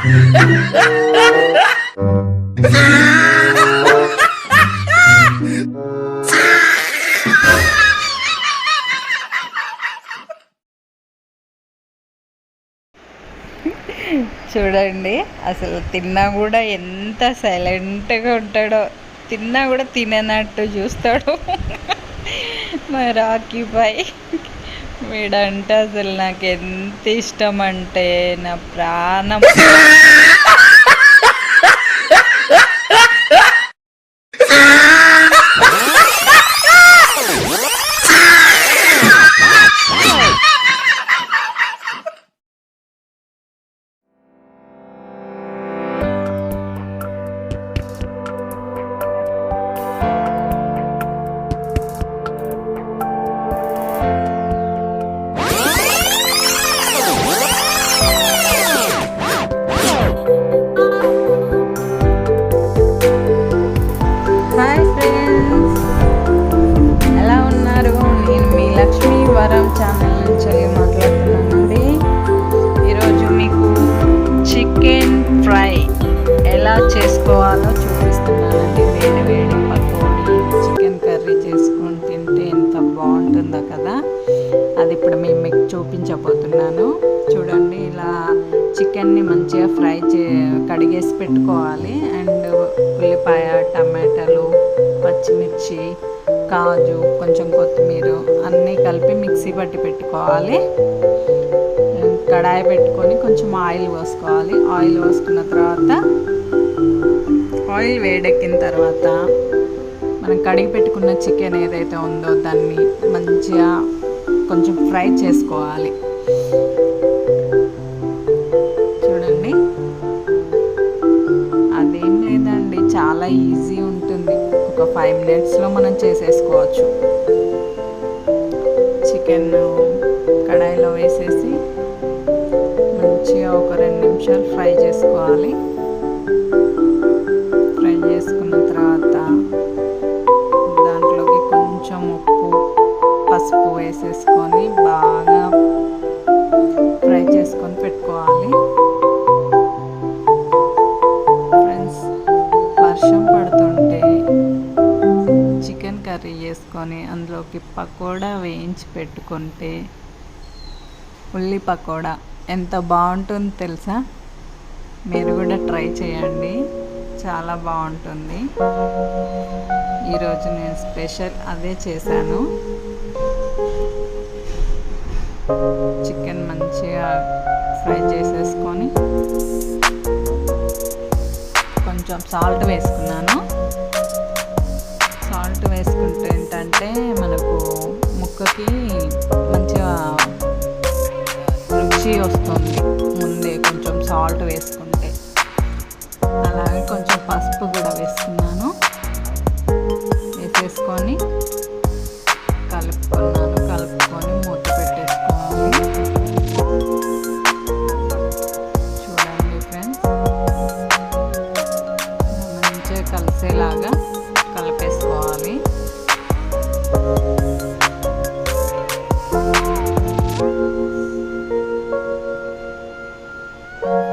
చూడండి అసలు తిన్నా కూడా ఎంత సైలెంట్గా ఉంటాడో. తిన్నా కూడా తిననట్టు చూస్తాడు. మరి ఆక్యుపై వీడంటే అసలు నాకు ఎంత ఇష్టం అంటే నా ప్రాణం. చేసుకోవాలో చూపిస్తున్నానండి. వేడి వేడి పకోడీ చికెన్ కర్రీ చేసుకొని తింటే ఎంత బాగుంటుందో కదా. అది ఇప్పుడు మేము మీకు చూపించబోతున్నాను. చూడండి ఇలా చికెన్ని మంచిగా ఫ్రై చే కడిగేసి పెట్టుకోవాలి. అండ్ ఉల్లిపాయ టమాటాలు పచ్చిమిర్చి కాజు కొంచెం కొత్తిమీర అన్నీ కలిపి మిక్సీ పట్టి పెట్టుకోవాలి. కడాయి పెట్టుకొని కొంచెం ఆయిల్ పోసుకోవాలి. ఆయిల్ పోసుకున్న తర్వాత ఆయిల్ వేడెక్కిన తర్వాత మనం కడిగి పెట్టుకున్న చికెన్ ఏదైతే ఉందో దాన్ని మంచిగా కొంచెం ఫ్రై చేసుకోవాలి. చూడండి. అదేం లేదండి చాలా ఈజీ ఉంటుంది. ఒక ఫైవ్ మినిట్స్లో మనం చేసేసుకోవచ్చు. చికెన్ కడాయిలో వేసేసి మంచిగా ఒక రెండు నిమిషాలు ఫ్రై చేసుకోవాలి. పసుపు వేసేసుకొని బాగా ఫ్రై చేసుకొని పెట్టుకోవాలి. ఫ్రెండ్స్ వర్షం పడుతుంటే చికెన్ కర్రీ చేసుకొని అందులోకి పకోడా వేయించి పెట్టుకుంటే ఉల్లి పకోడా ఎంత బాగుంటుందో తెలుసా? మీరు కూడా ట్రై చేయండి. చాలా బాగుంటుంది. ఈరోజు నేను స్పెషల్ అదే చేశాను. చికెన్ మంచిగా ఫ్రై చేసేసుకొని కొంచెం సాల్ట్ వేసుకున్నాను. సాల్ట్ వేసుకుంటే ఏంటంటే మనకు ముక్కకి మంచిగా రుచి వస్తుంది. ముందే కొంచెం సాల్ట్ వేసుకుంటే. అలాగే కొంచెం పసుపు కూడా వేసుకున్నాను. వేసేసుకొని కలుపుకున్నాను. కలుపుకొని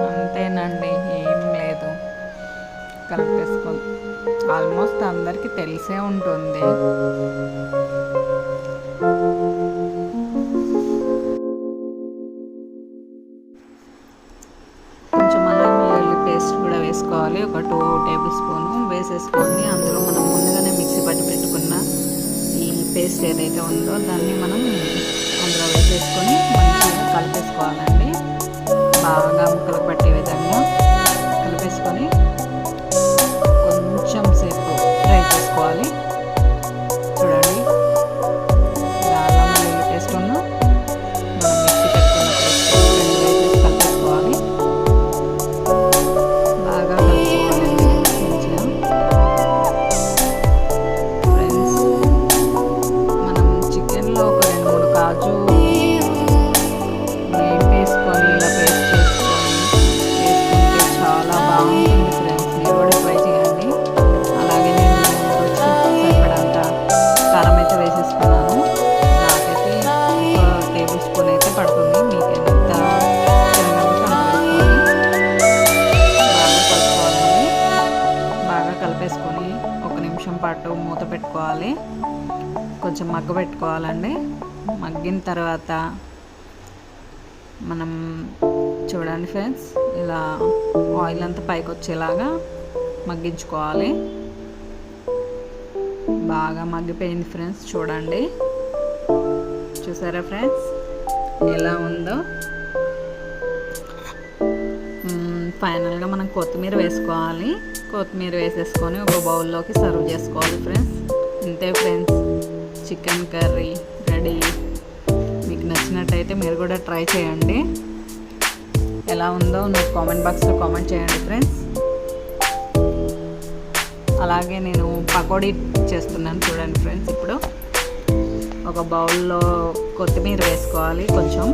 అంతేనండి ఏం లేదు. కలిపేసుకో ఆల్మోస్ట్ అందరికీ తెలిసే ఉంటుంది. కొంచెం పేస్ట్ కూడా వేసుకోవాలి. ఒక టూ టేబుల్ స్పూన్ వేసేసుకొని అందులో మనం ముందుగానే మిక్సీ పట్టి పెట్టుకున్న పేస్ట్ ఏదైతే ఉందో దాన్ని మనం అందులో వేసేసుకొని మంచిగా కలిపేసుకోవాలండి. బాగా ముక్కలు పట్టే విధంగా కలిపేసుకొని కొంచెం సేపు ఫ్రై చేసుకోవాలి. కొంచెం మగ్గబెట్టుకోవాలండి మగ్గిన తర్వాత మనం చూడండి ఫ్రెండ్స్ ఇలా ఆయిల్ అంతా పైకి వచ్చేలాగా మగ్గించుకోవాలి. బాగా మగ్గిపోయింది ఫ్రెండ్స్ చూడండి. చూసారా ఫ్రెండ్స్? ఎలా ఉందో? ఫైనల్గా మనం కొత్తిమీర వేసుకోవాలి. కొత్తిమీర వేసేసుకొని ఒక బౌల్లోకి సర్వ్ చేసుకోవాలి ఫ్రెండ్స్. ఇంతే ఫ్రెండ్స్. Chicken curry ready. మీకు నచ్చినట్టయితే మీరు కూడా ట్రై చేయండి. ఎలా ఉందో నాకు కామెంట్ బాక్స్లో కామెంట్ చేయండి ఫ్రెండ్స్. అలాగే నేను పకోడీ చేస్తున్నాను చూడండి ఫ్రెండ్స్ ఇప్పుడు. ఒక బౌల్లో కొత్తిమీర వేసుకోవాలి కొంచెం.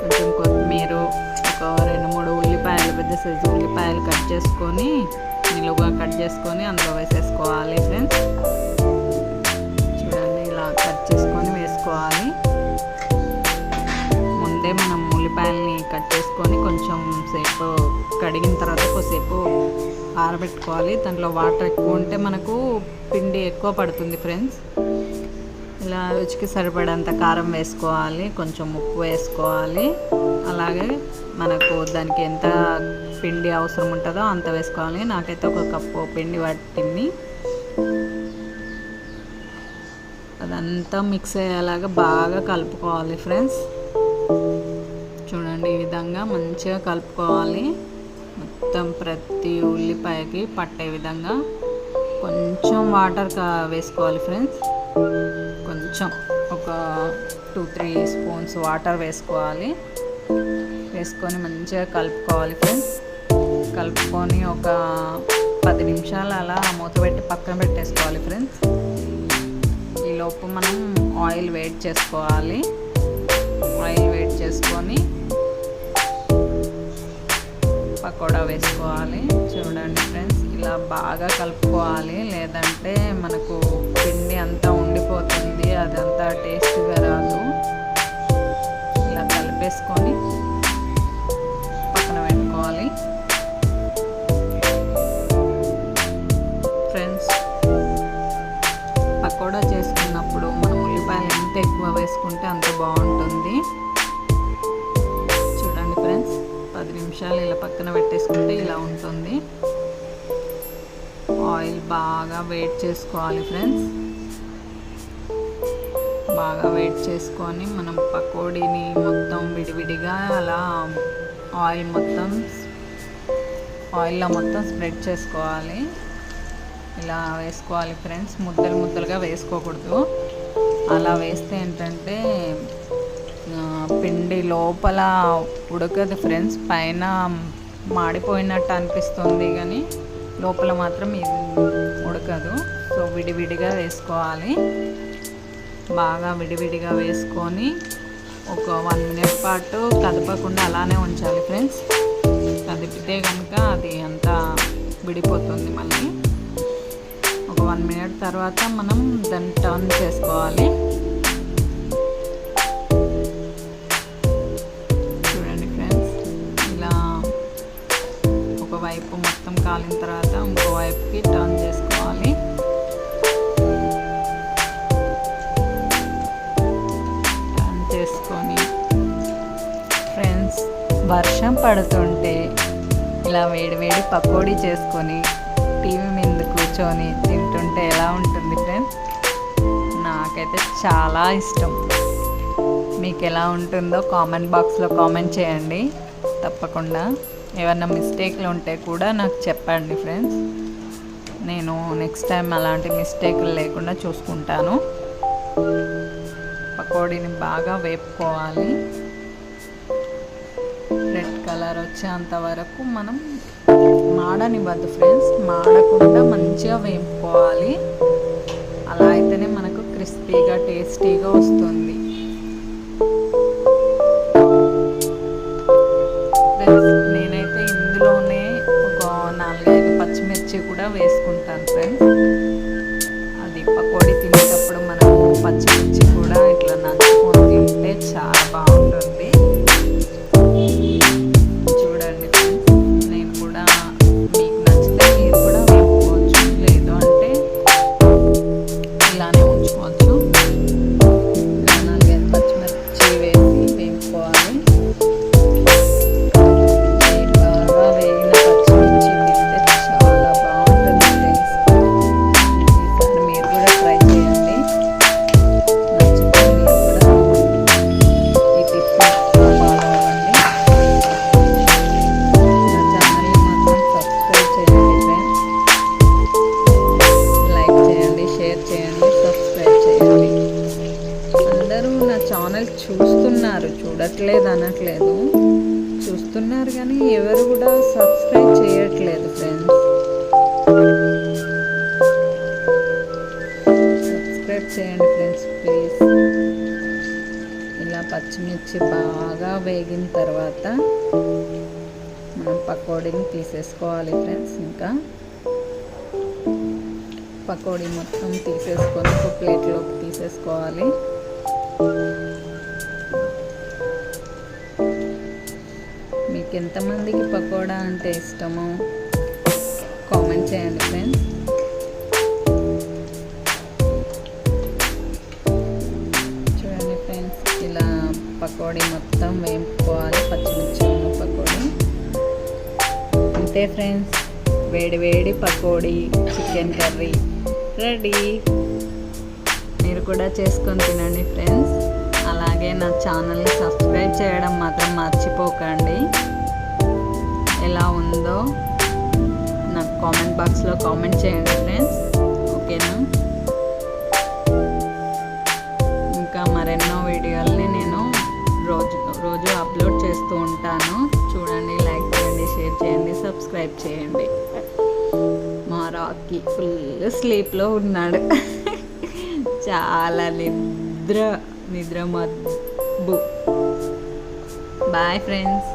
కొంచెం కొత్తిమీర ఒక రెండు మూడు ఉల్లిపాయలు పెద్ద సైజు ఉల్లిపాయలు కట్ చేసుకొని నిలువుగా కట్ చేసుకొని అందులో వేసేసుకోవాలి ఫ్రెండ్స్. చేసుకొని వేసుకోవాలి. ముందే మనం ఉల్లిపాయల్ని కట్ చేసుకొని కొంచెం సేపు కడిగిన తర్వాత కొద్దిసేపు ఆరబెట్టుకోవాలి. దాంట్లో వాటర్ ఎక్కువ ఉంటే మనకు పిండి ఎక్కువ పడుతుంది ఫ్రెండ్స్. ఇలా రుచికి సరిపడంత కారం వేసుకోవాలి. కొంచెం ఉప్పు వేసుకోవాలి. అలాగే మనకు దానికి ఎంత పిండి అవసరం ఉంటుందో అంత వేసుకోవాలి. నాకైతే ఒక కప్పు పిండి పట్టింది. అంతా మిక్స్ అయ్యేలాగా బాగా కలుపుకోవాలి ఫ్రెండ్స్ చూడండి ఈ విధంగా మంచిగా కలుపుకోవాలి. మొత్తం ప్రతి ఉల్లిపాయకి పట్టే విధంగా కొంచెం వాటర్ వేసుకోవాలి ఫ్రెండ్స్ కొంచెం ఒక టూ త్రీ స్పూన్స్ వాటర్ వేసుకోవాలి. వేసుకొని మంచిగా కలుపుకోవాలి ఫ్రెండ్స్ కలుపుకొని ఒక పది నిమిషాలు అలా మూత పెట్టి పక్కన పెట్టేసుకోవాలి ఫ్రెండ్స్ లోపు మనం ఆయిల్ వేట్ చేసుకోవాలి. ఆయిల్ వేట్ చేసుకొని పకోడా వేసుకోవాలి. చూడండి ఫ్రెండ్స్ ఇలా బాగా కలుపుకోవాలి. లేదంటే మనకు పిండి అంతా ఉండిపోతుంది. అదంతా టేస్ట్గా రాదు. ఇలా కలిపేసుకొని పక్కన పెట్టుకోవాలి. ఫ్రెండ్స్ పకోడా చేసుకో వేసుకుంటే అంత బాగుంటుంది. చూడండి ఫ్రెండ్స్ పది నిమిషాలు ఇలా పక్కన పెట్టేసుకుంటే ఇలా ఉంటుంది. ఆయిల్ బాగా వెయిట్ చేసుకోవాలి ఫ్రెండ్స్. బాగా వెయిట్ చేసుకొని మనం పకోడీని మొత్తం విడివిడిగా అలా ఆయిల్ మొత్తం ఆయిల్లో మొత్తం స్ప్రెడ్ చేసుకోవాలి. ఇలా వేసుకోవాలి ఫ్రెండ్స్ ముద్దలు ముద్దలుగా వేసుకోకూడదు. అలా వేస్తే ఏంటంటే పిండి లోపల ఉడకదు ఫ్రెండ్స్. పైన మాడిపోయినట్టు అనిపిస్తుంది కానీ లోపల మాత్రం ఇది ఉడకదు. సో విడివిడిగా వేసుకోవాలి. బాగా విడివిడిగా వేసుకొని ఒక వన్ మినిట్ పాటు కదపకుండా అలానే ఉంచాలి ఫ్రెండ్స్. కదిపితే కనుక అది అంతా విడిపోతుంది మళ్ళీ. వన్ మినిట్ తర్వాత మనం దాన్ని టర్న్ చేసుకోవాలి. చూడండి ఫ్రెండ్స్ ఇలా ఒకవైపు మొత్తం కాలిన తర్వాత ఇంకో వైపుకి టర్న్ చేసుకోవాలి. టర్న్ చేసుకొని ఫ్రెండ్స్ వర్షం పడుతుంటే ఇలా వేడి వేడి పకోడీ చేసుకొని కూర్చొని తింటుంటే ఎలా ఉంటుంది ఫ్రెండ్స్ నాకైతే చాలా ఇష్టం. మీకు ఎలా ఉంటుందో కామెంట్ బాక్స్లో కామెంట్ చేయండి. తప్పకుండా. ఏమన్నా మిస్టేక్లు ఉంటే కూడా నాకు చెప్పండి ఫ్రెండ్స్ నేను నెక్స్ట్ టైం అలాంటి మిస్టేక్లు లేకుండా చూసుకుంటాను. పకోడీని బాగా వేపుకోవాలి. రెడ్ కలర్ వచ్చేంత వరకు మనం మాడనివ్వద్దు ఫ్రెండ్స్ మాడకుండా మంచిగా వేపుకోవాలి. అలా అయితేనే మనకు క్రిస్పీగా టేస్టీగా వస్తుంది. చేయండి ఫ్రెండ్స్ ప్లీజ్. ఇలా పచ్చిమిర్చి బాగా వేగిన తర్వాత మనం పకోడీని తీసేసుకోవాలి ఫ్రెండ్స్ ఇంకా. పకోడీ మొత్తం తీసేసుకొని ఒక ప్లేట్లోకి తీసేసుకోవాలి. మీకు ఎంతమందికి పకోడా అంటే ఇష్టమో కామెంట్ చేయండి ఫ్రెండ్స్. పకోడీ మొత్తం వేపుకోవాలి పచ్చిమిర్చి ఉన్న పకోడీ. అంతే ఫ్రెండ్స్. వేడి వేడి పకోడీ చికెన్ కర్రీ రెడీ. మీరు కూడా చేసుకొని తినండి ఫ్రెండ్స్. అలాగే నా ఛానల్ని సబ్స్క్రైబ్ చేయడం మాత్రం మర్చిపోకండి. ఎలా ఉందో నాకు కామెంట్ బాక్స్లో కామెంట్ చేయండి ఫ్రెండ్స్. ఓకేనా? చూడండి లైక్ చేయండి షేర్ చేయండి సబ్స్క్రైబ్ చేయండి. మా రాకీ ఫుల్ స్లీప్లో ఉన్నాడు. చాలా నిద్ర నిద్ర మబ్బు. Bye friends